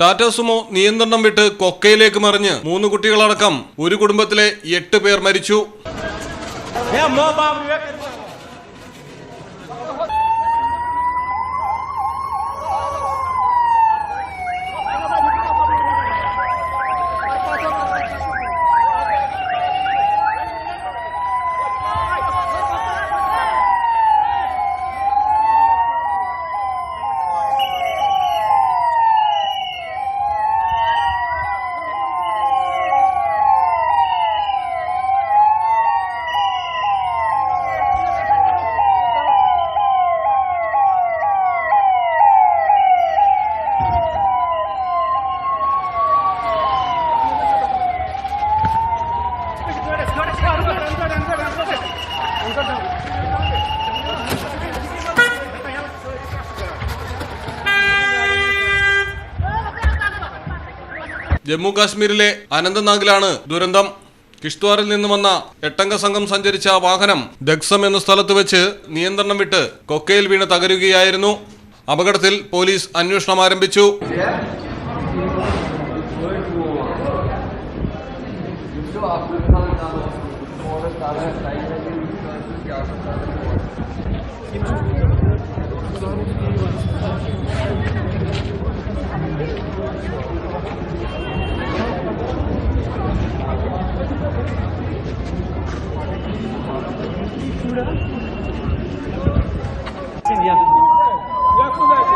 Tata sumo നിയന്ത്രണം വിട്ട് കൊക്കയിലേക്ക് മറിഞ്ഞ് മൂന്ന് കുട്ടികളടക്കം ഒരു കുടുംബത്തിലെ എട്ട് പേർ മരിച്ചു. ജമ്മു കാശ്മീരിലെ അനന്തനാഗിലാണ് ദുരന്തം. കിഷ്ത്വാറിൽ നിന്ന് വന്ന എട്ടംഗ സംഘം സഞ്ചരിച്ച വാഹനം ദക്സം എന്ന സ്ഥലത്ത് വെച്ച് നിയന്ത്രണം വിട്ട് കൊക്കയിൽ വീണ് തകരുകയായിരുന്നു. അപകടത്തിൽ പോലീസ് അന്വേഷണം ആരംഭിച്ചു. Yakın. Yakın.